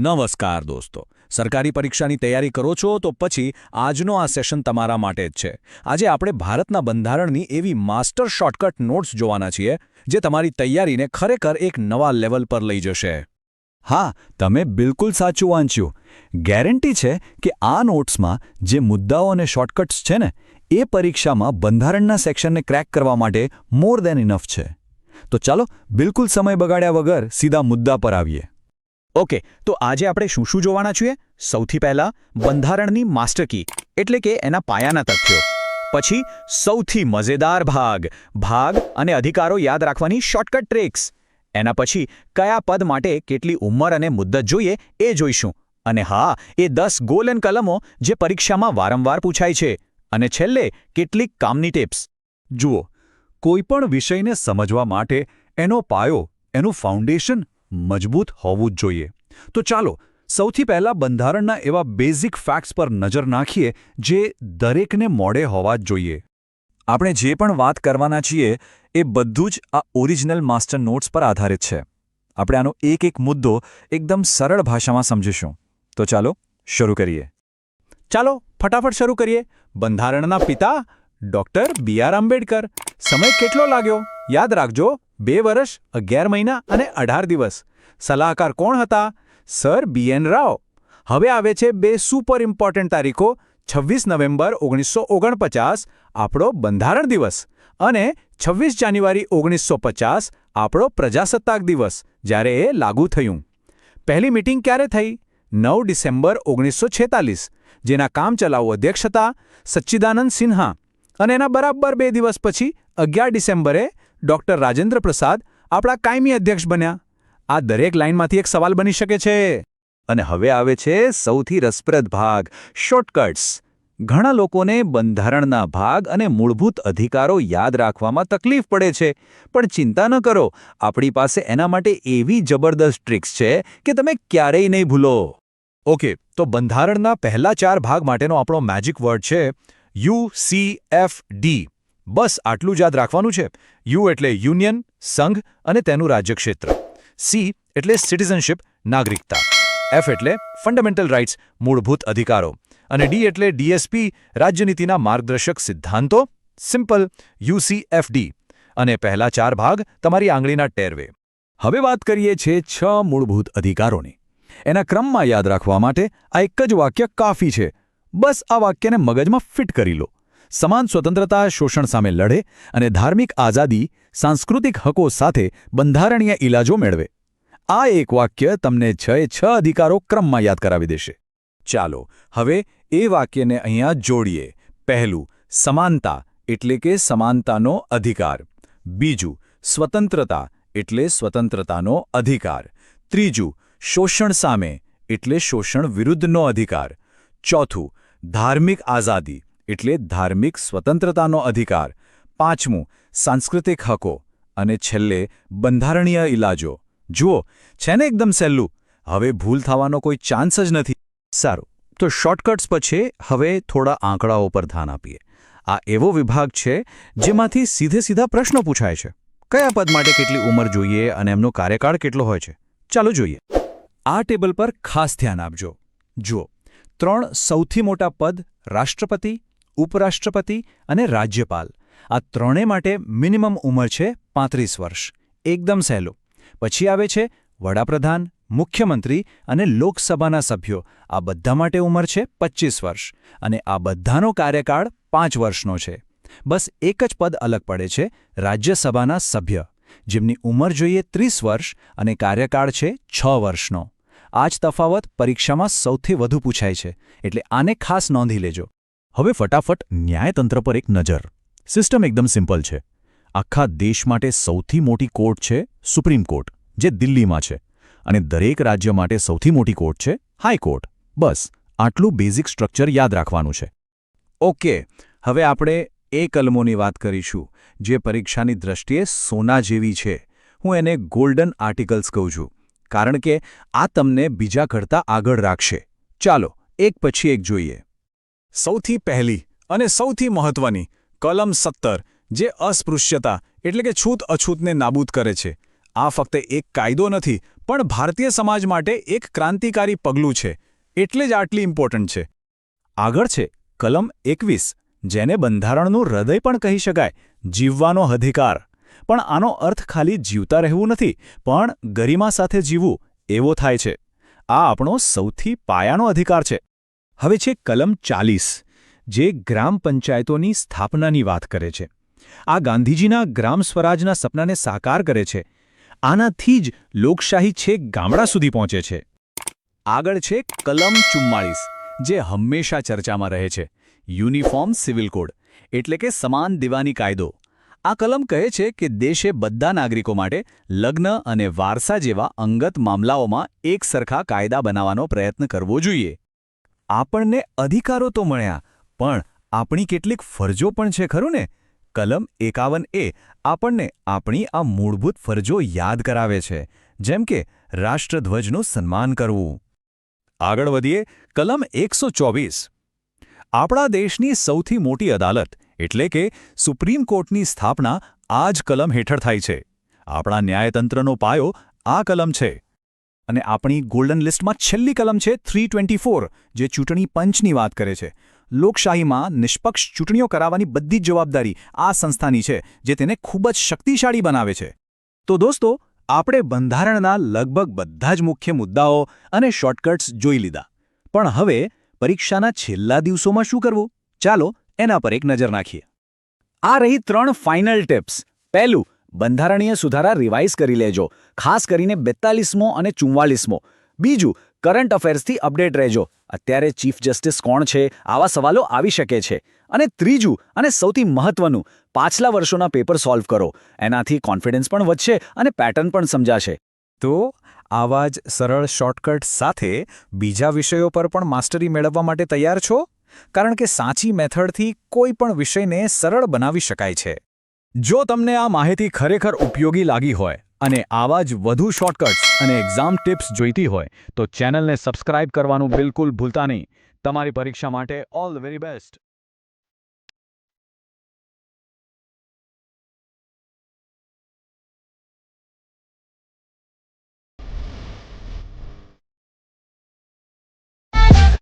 નમસ્કાર દોસ્તો. સરકારી પરીક્ષાની તૈયારી કરો છો તો પછી આજનો આ સેશન તમારા માટે જ છે. આજે આપણે ભારતના બંધારણની એવી માસ્ટર શોર્ટકટ નોટ્સ જોવાના છીએ, જે તમારી તૈયારીને ખરેખર એક નવા લેવલ પર લઈ જશે. હા, તમે બિલકુલ સાચું વાંચ્યું. ગેરંટી છે કે આ નોટ્સમાં જે મુદ્દાઓ અને શોર્ટકટ્સ છે ને, એ પરીક્ષામાં બંધારણના સેક્શનને ક્રેક કરવા માટે મોર દેન ઇનફ છે. તો ચાલો બિલકુલ સમય બગાડ્યા વગર સીધા મુદ્દા પર આવીએ. ઓકે, તો આજે આપણે શું શું જોવાના છીએ? સૌથી પહેલા બંધારણની માસ્ટર કી, એટલે કે એના પાયાના તથ્યો. પછી સૌથી મજેદાર ભાગ ભાગ અને અધિકારો યાદ રાખવાની શોર્ટકટ ટ્રિક્સ એના પછી કયા પદ માટે કેટલી ઉંમર અને મુદ્દત જોઈએ એ જોઈશું. અને હા, એ દસ ગોલ એન્ડ કલમો જે પરીક્ષામાં વારંવાર પૂછાય છે. અને છેલ્લે કેટલીક કામની ટિપ્સ જુઓ કોઈપણ વિષયને સમજવા માટે એનો પાયો, એનું ફાઉન્ડેશન મજબૂત હોવું જ જોઈએ. તો ચાલો, સૌથી પહેલા બંધારણના એવા બેઝિક ફેક્ટ્સ પર નજર નાખીએ જે દરેકને મોડે હોવા જ જોઈએ. આપણે જે પણ વાત કરવાના છીએ, એ બધું જ આ ઓરિજિનલ માસ્ટર નોટ્સ પર આધારિત છે. આપણે આનો એક એક મુદ્દો એકદમ સરળ ભાષામાં સમજીશું. તો ચાલો, શરૂ કરીએ. ચાલો, ફટાફટ શરૂ કરીએ. બંધારણના પિતા ડોક્ટર બી આર આંબેડકર. સમય કેટલો લાગ્યો? યાદ રાખજો બે વર્ષ, અગિયાર મહિના અને અઢાર દિવસ. સલાહકાર કોણ હતા? Sir B N Rao. હવે આવે છે બે સુપર ઇમ્પોર્ટન્ટ તારીખો, છવ્વીસ નવેમ્બર ઓગણીસો ઓગણપચાસ, આપણો બંધારણ દિવસ. અને છવ્વીસ જાન્યુઆરી ઓગણીસો પચાસ, આપણો પ્રજાસત્તાક દિવસ, જ્યારે એ લાગુ થયું. પહેલી મિટિંગ ક્યારે થઈ? નવ ડિસેમ્બર ઓગણીસો છેતાલીસ. જેના કામચલાઉ અધ્યક્ષ હતા સચ્ચિદાનંદ સિન્હા. અને એના બરાબર બે દિવસ પછી, અગિયાર ડિસેમ્બરે ડોક્ટર રાજેન્દ્ર પ્રસાદ આપણા કાયમી અધ્યક્ષ બન્યા. આ દરેક લાઇનમાંથી એક સવાલ બની શકે છે. અને હવે આવે છે સૌથી રસપ્રદ ભાગ, શોર્ટકટ્સ. ઘણા લોકોને બંધારણના ભાગ અને મૂળભૂત અધિકારો યાદ રાખવામાં તકલીફ પડે છે. પણ ચિંતા ન કરો, આપણી પાસે એના માટે એવી જબરદસ્ત ટ્રિક્સ છે કે તમે ક્યારેય નહીં ભૂલો. ઓકે, તો બંધારણના પહેલા ચાર ભાગ માટેનો આપણો મેજિક વર્ડ છે યુ સી એફ ડી. બસ આટલું જ યાદ રાખવાનું છે. યુ એટલે યુનિયન, સંઘ અને તેનું રાજ્યક્ષેત્ર. સી એટલે સિટીઝનશિપ, નાગરિકતા. એફ એટલે ફંડામેન્ટલ રાઇટ્સ, મૂળભૂત અધિકારો. અને ડી એટલે ડીએસપી, રાજ્યનીતિના માર્ગદર્શક સિદ્ધાંતો, સિમ્પલ યુસીએફડી અને પહેલા ચાર ભાગ તમારી આંગળીના ટેરવે. હવે વાત કરીએ છીએ છ મૂળભૂત અધિકારોની. એના ક્રમમાં યાદ રાખવા માટે આ એક જ વાક્ય કાફી છે. બસ આ વાક્યને મગજમાં ફિટ કરી લો. સમાન સ્વતંત્રતા શોષણ સામે લડે અને ધાર્મિક આઝાદી સાંસ્કૃતિક હકો સાથે બંધારણીય ઇલાજો મેળવે. આ એક વાક્ય તમને છ છ અધિકારો ક્રમમાં યાદ કરાવી દેશે. ચાલો, હવે એ વાક્યને અહીંયા જોડીએ. પહેલું, સમાનતા એટલે કે સમાનતાનો અધિકાર. બીજું, સ્વતંત્રતા એટલે સ્વતંત્રતાનો અધિકાર. ત્રીજું, શોષણ સામે એટલે શોષણ વિરુદ્ધનો અધિકાર. ચોથું, ધાર્મિક આઝાદી એટલે ધાર્મિક સ્વતંત્રતાનો અધિકાર. પાંચમું, સાંસ્કૃતિક હકો. અને છેલ્લે, બંધારણીય ઇલાજો જુઓ, છે ને એકદમ સહેલું? હવે ભૂલ થવાનો કોઈ ચાન્સ જ નથી. સારું, તો શોર્ટકટ્સ પછી હવે થોડા આંકડાઓ પર ધ્યાન આપીએ. આ એવો વિભાગ છે, જેમાંથી સીધે સીધા પ્રશ્નો પૂછાય છે. કયા પદ માટે કેટલી ઉંમર જોઈએ અને એમનો કાર્યકાળ કેટલો હોય છે? ચાલો જોઈએ. આ ટેબલ પર ખાસ ધ્યાન આપજો. જુઓ, ત્રણ સૌથી મોટા પદ રાષ્ટ્રપતિ ઉપરાષ્ટ્રપતિ અને રાજ્યપાલ. આ ત્રણે માટે મિનિમમ ઉંમર છે પાંત્રીસ વર્ષ. એકદમ સહેલું. પછી આવે છે વડાપ્રધાન, મુખ્યમંત્રી અને લોકસભાના સભ્યો. આ બધા માટે ઉંમર છે પચીસ વર્ષ અને આ બધાનો કાર્યકાળ પાંચ વર્ષનો છે. બસ એક જ પદ અલગ પડે છે રાજ્યસભાના સભ્ય. જેમની ઉંમર જોઈએ ત્રીસ વર્ષ અને કાર્યકાળ છે છ વર્ષનો. આ જ તફાવત પરીક્ષામાં સૌથી વધુ પૂછાય છે. એટલે આને ખાસ નોંધી લેજો. હવે ફટાફટ ન્યાયતંત્ર પર એક નજર. સિસ્ટમ એકદમ સિમ્પલ છે. આખા દેશ માટે સૌથી મોટી કોર્ટ છે સુપ્રીમ કોર્ટ જે દિલ્હીમાં છે. અને દરેક રાજ્ય માટે સૌથી મોટી કોર્ટ છે હાઈકોર્ટ બસ, આટલું બેઝિક સ્ટ્રક્ચર યાદ રાખવાનું છે. ઓકે હવે આપણે એ કલમોની વાત કરીશું, જે પરીક્ષાની દ્રષ્ટિએ સોના જેવી છે. હું એને ગોલ્ડન આર્ટિકલ્સ કહું છું, કારણ કે આ તમને બીજા કરતાં આગળ રાખશે. ચાલો, એક પછી એક જોઈએ. સૌથી પહેલી અને સૌથી મહત્વની કલમ સત્તર, જે અસ્પૃશ્યતા એટલે કે છૂત અછૂતને નાબૂદ કરે છે. આ ફક્ત એક કાયદો નથી, પણ ભારતીય સમાજ માટે એક ક્રાંતિકારી પગલું છે. એટલે જ આટલી ઇમ્પોર્ટન્ટ છે. આગળ છે કલમ એકવીસ, જેને બંધારણનું હૃદય પણ કહી શકાય, જીવવાનો અધિકાર. પણ આનો અર્થ ખાલી જીવતા રહેવું નથી, પણ ગરિમા સાથે જીવવું એવો થાય છે. આ આપણો સૌથી પાયાનો અધિકાર છે. હવે છે કલમ ચાલીસ, જે ગ્રામ પંચાયતોની સ્થાપનાની વાત કરે છે. આ ગાંધીજીના ગ્રામ સ્વરાજના સપનાને સાકાર કરે છે. આનાથી જ લોકશાહી છેક ગામડા સુધી પહોંચે છે. આગળ છે કલમ ચુમ્માળીસ, જે હંમેશા ચર્ચામાં રહે છે. યુનિફોર્મ સિવિલ કોડ, એટલે કે સમાન દિવાની કાયદો. આ કલમ કહે છે કે દેશે બધા નાગરિકો માટે લગ્ન અને વારસા જેવા અંગત મામલાઓમાં એક સરખા કાયદા બનાવવાનો પ્રયત્ન કરવો જોઈએ. આપણને અધિકારો તો મળ્યા, પણ આપણી કેટલીક ફરજો પણ છે, ખરું ને? કલમ એકાવન એ આપણને આપણી આ મૂળભૂત ફરજો યાદ કરાવે છે, જેમ કે રાષ્ટ્રધ્વજનું સન્માન કરવું. આગળ વધીએ, કલમ એકસો આપણા દેશની સૌથી મોટી અદાલત, એટલે કે સુપ્રીમ કોર્ટની સ્થાપના, આ જ કલમ હેઠળ થાય છે. આપણા ન્યાયતંત્રનો પાયો આ કલમ છે. અને આપણી ગોલ્ડન લિસ્ટમાં છેલ્લી કલમ છે થ્રી જે ચૂંટણી પંચની વાત કરે છે. લોકશાહીમાં નિષ્પક્ષ ચૂંટણીઓ કરાવવાની બધી જ જવાબદારી આ સંસ્થાની છે, જે તેને ખૂબ જ શક્તિશાળી બનાવે છે. તો દોસ્તો, આપણે બંધારણના લગભગ બધા જ મુખ્ય મુદ્દાઓ અને શોર્ટકટ્સ જોઈ લીધા. પણ હવે પરીક્ષાના છેલ્લા દિવસોમાં શું કરવું? ચાલો એના પર એક નજર નાખીએ. આ રહી ત્રણ ફાઇનલ ટિપ્સ પહેલું બંધારણીય સુધારા રિવાઇઝ કરી લેજો. ખાસ કરીને બેતાલીસમો અને ચુમ્વાલીસમો બીજું, કરંટ અફેર્સથી અપડેટ રહેજો. અત્યારે ચીફ જસ્ટિસ કોણ છે? આવા સવાલો આવી શકે છે. અને ત્રીજું, અને સૌથી મહત્વનું, પાછલા વર્ષોના પેપર સોલ્વ કરો. એનાથી કોન્ફિડન્સ પણ વધશે અને પેટર્ન પણ સમજાશે. તો, આવા જ સરળ શોર્ટકટ સાથે બીજા વિષયો પર પણ માસ્ટરી મેળવવા માટે તૈયાર છો? કારણ કે સાચી મેથડથી કોઈ પણ વિષયને સરળ બનાવી શકાય છે. જો તમને આ માહિતી ખરેખર ઉપયોગી લાગી હોય અને આવા જ વધુ શોર્ટકટ્સ અને એક્ઝામ ટિપ્સ જોઈતી હોય, તો ચેનલને સબસ્ક્રાઇબ કરવાનું બિલકુલ ભૂલતા નહીં. તમારી પરીક્ષા માટે ઓલ ધ વેરી બેસ્ટ